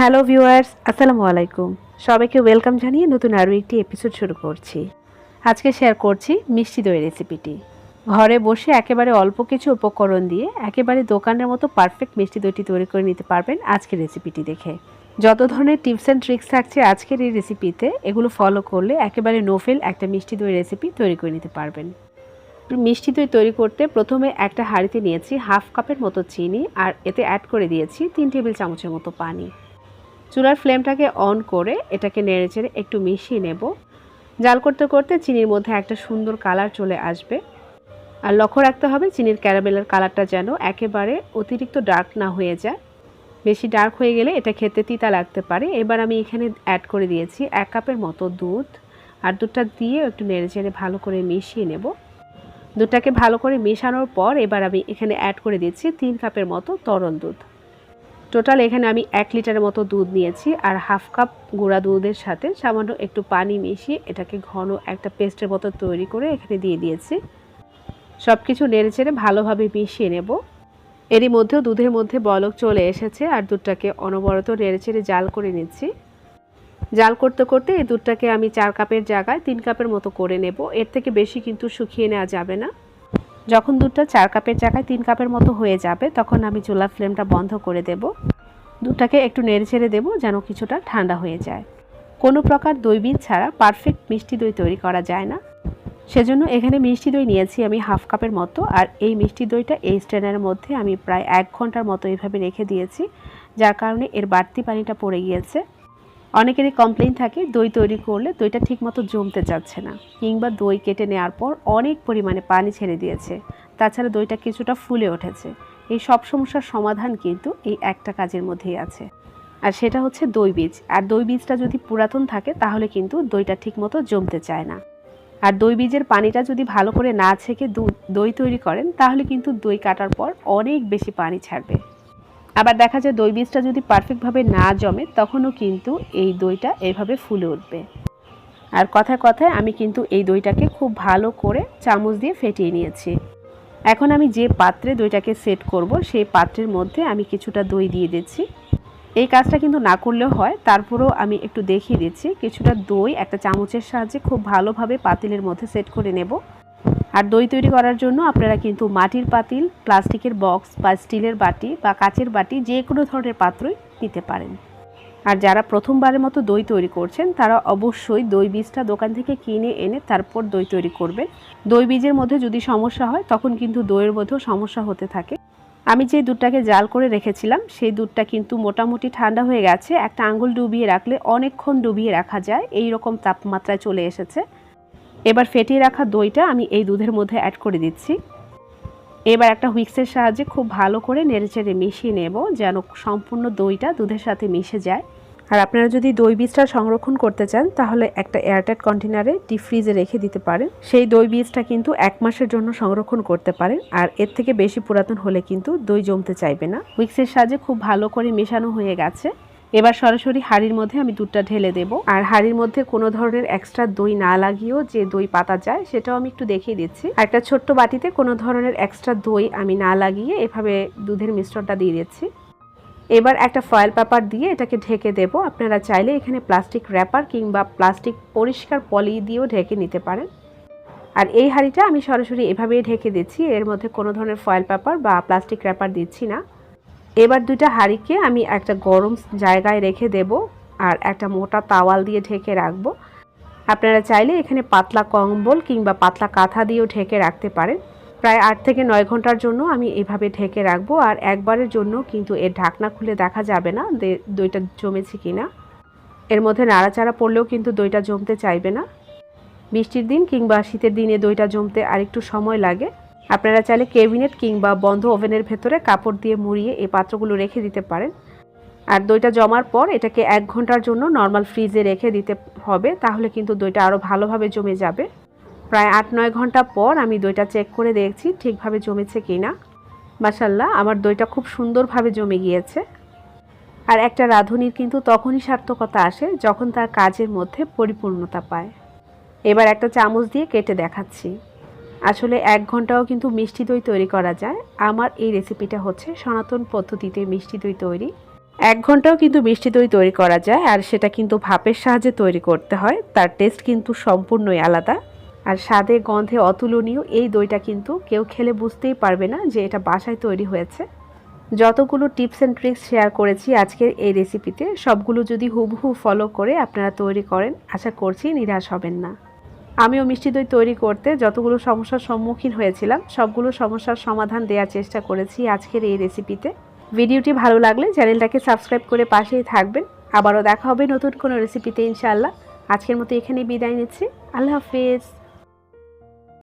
Hello viewers, আসসালামু আলাইকুম। সবাইকে ওয়েলকাম জানিয়ে নতুন আরও একটি এপিসোড শুরু করছি। আজকে শেয়ার করছি মিষ্টি দই রেসিপিটি ঘরে বসে একেবারে অল্প কিছু উপকরণ দিয়ে একেবারে দোকানের মতো পারফেক্ট মিষ্টি দইটি তৈরি করে নিতে পারবেন আজকের রেসিপিটি দেখে। যত ধরনের টিপস অ্যান্ড ট্রিক্স থাকছে আজকের এই রেসিপিতে এগুলো ফলো করলে একেবারে নোফেল একটা মিষ্টি দই রেসিপি তৈরি করে নিতে পারবেন। মিষ্টি দই তৈরি করতে প্রথমে একটা হাঁড়িতে নিয়েছি হাফ কাপের মতো চিনি আর এতে অ্যাড করে দিয়েছি তিন টেবিল চামচের মতো পানি। চুলার ফ্লেমটাকে অন করে এটাকে নেড়ে চেড়ে একটু মিশিয়ে নেব। জাল করতে করতে চিনির মধ্যে একটা সুন্দর কালার চলে আসবে। আর লক্ষ্য রাখতে হবে চিনির ক্যারামেলের কালারটা যেন একেবারে অতিরিক্ত ডার্ক না হয়ে যায়। বেশি ডার্ক হয়ে গেলে এটা খেতে তিতা লাগতে পারে। এবার আমি এখানে অ্যাড করে দিয়েছি এক কাপের মতো দুধ। আর দুধটা দিয়ে একটু নেড়ে চেড়ে ভালো করে মিশিয়ে নেব। দুধটাকে ভালো করে মেশানোর পর এবার আমি এখানে অ্যাড করে দিচ্ছি তিন কাপের মতো তরল দুধ। টোটাল এখানে আমি এক লিটারের মতো দুধ নিয়েছি আর হাফ কাপ গুঁড়া দুধের সাথে সামান্য একটু পানি মিশিয়ে এটাকে ঘন একটা পেস্টের মতো তৈরি করে এখানে দিয়ে দিয়েছি। সব কিছু নেড়ে চেড়ে ভালোভাবে মিশিয়ে নেব। এরই মধ্যেও দুধের মধ্যে বলক চলে এসেছে আর দুধটাকে অনবরত নেড়ে চেড়ে জাল করে নিচ্ছি। জাল করতে করতে এই দুধটাকে আমি চার কাপের জায়গায় তিন কাপের মতো করে নেব। এর থেকে বেশি কিন্তু শুকিয়ে নেওয়া যাবে না। যখন দুধটা চার কাপের জায়গায় তিন কাপের মতো হয়ে যাবে, তখন আমি চুলার ফ্লেমটা বন্ধ করে দেব। দুধটাকে একটু নেড়ে ছেড়ে দেবো যেন কিছুটা ঠান্ডা হয়ে যায়। কোনো প্রকার দই ছাড়া পারফেক্ট মিষ্টি দই তৈরি করা যায় না। সেজন্য এখানে মিষ্টি দই নিয়েছি আমি হাফ কাপের মতো, আর এই মিষ্টি দইটা এই স্ট্যান্ডের মধ্যে আমি প্রায় এক ঘণ্টার মতো এইভাবে রেখে দিয়েছি, যার কারণে এর বাড়তি পানিটা পড়ে গিয়েছে। অনেকেরই কমপ্লেন থাকে, দই তৈরি করলে দইটা ঠিকমতো জমতে যাচ্ছে না কিংবা দই কেটে নেওয়ার পর অনেক পরিমাণে পানি ছেড়ে দিয়েছে। তাছাড়া দইটা কিছুটা ফুলে উঠেছে। এই সব সমস্যার সমাধান কিন্তু এই একটা কাজের মধ্যেই আছে। আর সেটা হচ্ছে দই বীজ। আর দই বীজটা যদি পুরাতন থাকে, তাহলে কিন্তু দইটা ঠিকমতো জমতে চায় না। আর দই বীজের পানিটা যদি ভালো করে না ছেঁকে দই তৈরি করেন, তাহলে কিন্তু দই কাটার পর অনেক বেশি পানি ছাড়বে। আবার দেখা যায় দই বীজটা যদি পারফেক্টভাবে না জমে, তখনও কিন্তু এই দইটা এভাবে ফুলে উঠবে। আর কথায় কথায় আমি কিন্তু এই দইটাকে খুব ভালো করে চামচ দিয়ে ফেটিয়ে নিয়েছি। এখন আমি যে পাত্রে দইটাকে সেট করব, সেই পাত্রের মধ্যে আমি কিছুটা দই দিয়ে দিচ্ছি। এই কাজটা কিন্তু না করলেও হয়, তারপরেও আমি একটু দেখিয়ে দিচ্ছি। কিছুটা দই একটা চামচের সাহায্যে খুব ভালোভাবে পাতিলের মধ্যে সেট করে নেব। আর দই তৈরি করার জন্য আপনারা কিন্তু মাটির পাতিল, প্লাস্টিকের বক্স বা স্টিলের বাটি বা কাচের বাটি যে কোনো ধরনের পাত্রই নিতে পারেন। আর যারা প্রথমবারের মতো দই তৈরি করছেন, তারা অবশ্যই দই বীজটা দোকান থেকে কিনে এনে তারপর দই তৈরি করবেন। দই বীজের মধ্যে যদি সমস্যা হয়, তখন কিন্তু দইয়ের মধ্যেও সমস্যা হতে থাকে। আমি যে দুধটাকে জাল করে রেখেছিলাম, সেই দুধটা কিন্তু মোটামুটি ঠান্ডা হয়ে গেছে। একটা আঙ্গুল ডুবিয়ে রাখলে অনেকক্ষণ ডুবিয়ে রাখা যায়। এই রকম তাপমাত্রায় চলে এসেছে। এবার ফেটিয়ে রাখা দইটা আমি এই দুধের মধ্যে অ্যাড করে দিচ্ছি। এবার একটা হুইক্সের সাহায্যে খুব ভালো করে নেড়েচেড়ে মিশিয়ে নেব যেন সম্পূর্ণ দইটা দুধের সাথে মিশে যায়। আর আপনারা যদি দই বীজটা সংরক্ষণ করতে চান, তাহলে একটা এয়ারটাইট কন্টেনারে ডিপ ফ্রিজে রেখে দিতে পারেন। সেই দই বীজটা কিন্তু এক মাসের জন্য সংরক্ষণ করতে পারেন, আর এর থেকে বেশি পুরাতন হলে কিন্তু দই জমতে চাইবে না। হুইক্সের সাহায্যে খুব ভালো করে মেশানো হয়ে গেছে। এবার সরাসরি হাঁড়ির মধ্যে আমি দুধটা ঢেলে দেব। আর হাঁড়ির মধ্যে কোনো ধরনের এক্সট্রা দই না লাগিয়েও যে দই পাতা যায়, সেটাও আমি একটু দেখিয়ে দিচ্ছি। আর একটা ছোট্ট বাটিতে কোনো ধরনের এক্সট্রা দই আমি না লাগিয়ে এভাবে দুধের মিশ্রণটা দিয়ে দিচ্ছি। এবার একটা ফয়েল পেপার দিয়ে এটাকে ঢেকে দেব। আপনারা চাইলে এখানে প্লাস্টিক র্যাপার কিংবা প্লাস্টিক পরিষ্কার পলি দিয়েও ঢেকে নিতে পারেন। আর এই হাঁড়িটা আমি সরাসরি এভাবেই ঢেকে দিচ্ছি। এর মধ্যে কোনো ধরনের ফয়েল পেপার বা প্লাস্টিক র্যাপার দিচ্ছি না। এবার দুইটা হাঁড়িকে আমি একটা গরম জায়গায় রেখে দেব আর একটা মোটা তাওয়াল দিয়ে ঢেকে রাখব। আপনারা চাইলে এখানে পাতলা কম্বল কিংবা পাতলা কাঁথা দিয়েও ঢেকে রাখতে পারেন। প্রায় আট থেকে নয় ঘণ্টার জন্য আমি এভাবে ঢেকে রাখব আর একবারের জন্য কিন্তু এর ঢাকনা খুলে দেখা যাবে না দইটা জমেছে কি না এর মধ্যে নাড়াচাড়া পড়লেও কিন্তু দইটা জমতে চাইবে না। বৃষ্টির দিন কিংবা শীতের দিনে দইটা জমতে আরেকটু সময় লাগে। আপনারা চাইলে কেবিনেট কিংবা বন্ধ ওভেনের ভেতরে কাপড় দিয়ে মুড়িয়ে এই পাত্রগুলো রেখে দিতে পারেন। আর দইটা জমার পর এটাকে এক ঘণ্টার জন্য নর্মাল ফ্রিজে রেখে দিতে হবে, তাহলে কিন্তু দইটা আরও ভালোভাবে জমে যাবে। প্রায় আট নয় ঘণ্টা পর আমি দইটা চেক করে দেখছি ঠিকভাবে জমেছে কি না মাসাল্লাহ আমার দইটা খুব সুন্দরভাবে জমে গিয়েছে। আর একটা রাঁধুনির কিন্তু তখনই সার্থকতা আসে যখন তার কাজের মধ্যে পরিপূর্ণতা পায়। এবার একটা চামচ দিয়ে কেটে দেখাচ্ছি। আসলে এক ঘন্টাও কিন্তু মিষ্টি দই তৈরি করা যায়। আমার এই রেসিপিটা হচ্ছে সনাতন পদ্ধতিতে মিষ্টি দই তৈরি। এক ঘন্টাও কিন্তু মিষ্টি দই তৈরি করা যায় আর সেটা কিন্তু ভাপের সাহায্যে তৈরি করতে হয়। তার টেস্ট কিন্তু সম্পূর্ণই আলাদা। আর স্বাদে, গন্ধে অতুলনীয় এই দইটা কিন্তু কেউ খেলে বুঝতেই পারবে না যে এটা বাসায় তৈরি হয়েছে। যতগুলো টিপস অ্যান্ড ট্রিক্স শেয়ার করেছি আজকের এই রেসিপিতে সবগুলো যদি হুবহু ফলো করে আপনারা তৈরি করেন, আশা করছি নিরাশ হবেন না। আমিও মিষ্টি দই তৈরি করতে যতগুলো সমস্যার সম্মুখীন হয়েছিলাম, সবগুলো সমস্যার সমাধান দেওয়ার চেষ্টা করেছি আজকের এই রেসিপিতে ভিডিওটি ভালো লাগলে চ্যানেলটাকে সাবস্ক্রাইব করে পাশেই থাকবেন। আবারও দেখা হবে নতুন কোনো রেসিপিতে ইনশাল্লাহ আজকের মতো এখানেই বিদায় নিচ্ছি। আল্লাহ হাফিজ।